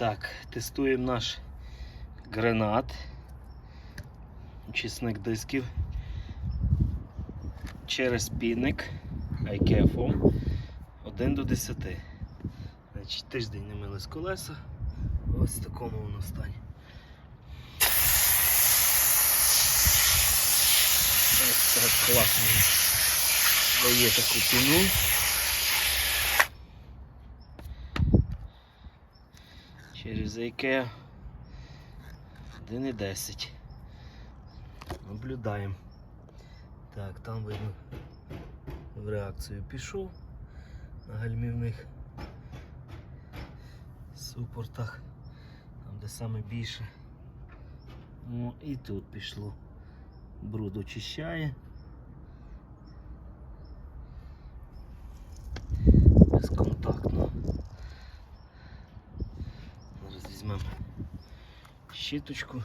Так, тестуємо наш гранат. Очисник дисків. Через пінник IKEA 1 до 10. Значить, тиждень не мили з колеса. Ось в такому воно стані. Ось так класно. Дає таку піну. Через IKEA 1,10. Наблюдаємо. Так, там видно в реакцію пішов на гальмівних супортах, там де саме більше. О, і тут пішло. Бруд очищає. Безконтактно. Візьмемо щіточку.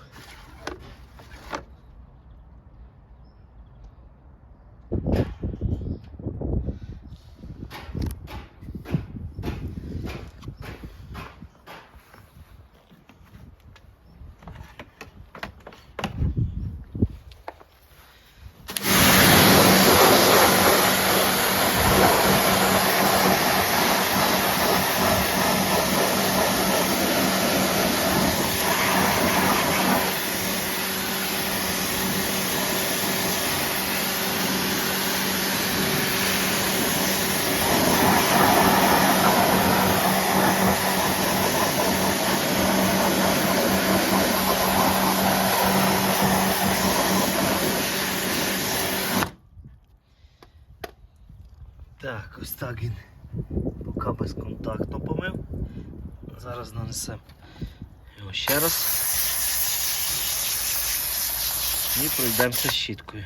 Так, ось так він поки безконтактно помив. Зараз нанесемо його ще раз. І пройдемося щіткою.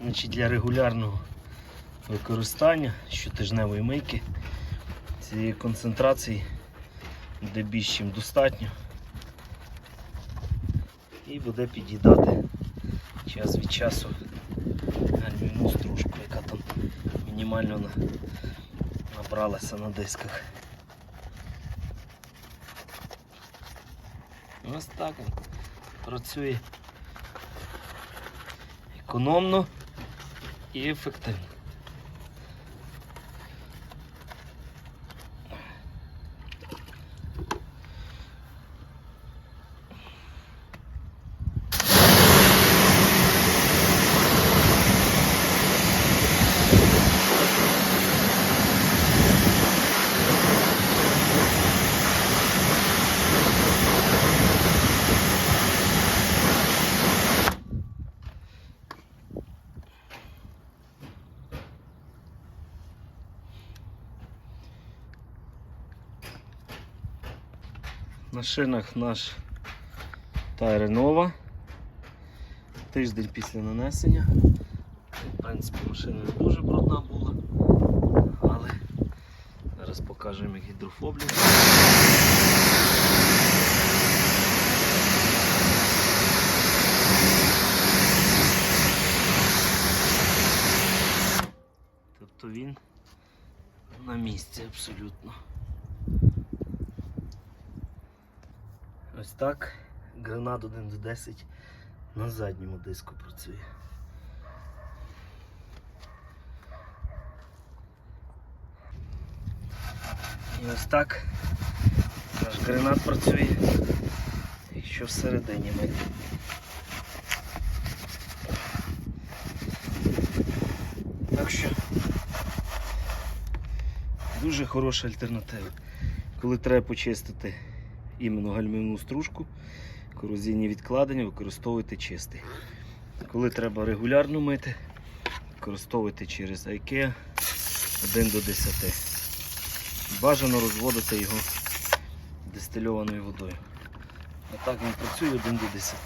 Значить, для регулярного використання щотижневої мийки цієї концентрації буде більш чим достатньо і буде під'їдати час від часу гальмівну стружку, яка там мінімально набралася на дисках. Ось так він працює економно і ефективно. На шинах наш Тайре Нова. Тиждень після нанесення. В принципі, машина не дуже брудна була, але зараз покажемо як гідрофоблю. Тобто він на місці абсолютно. Ось так гранат 1 до 10 на задньому диску працює. І ось так наш гранат працює, якщо всередині ми. Так що дуже хороша альтернатива. Коли треба почистити іменно гальмівну стружку, корозійні відкладення, використовуйте чистий. Коли треба регулярно мити, використовуйте через IKEA 1 до 10. Бажано розводити його дистильованою водою. А так він працює 1 до 10.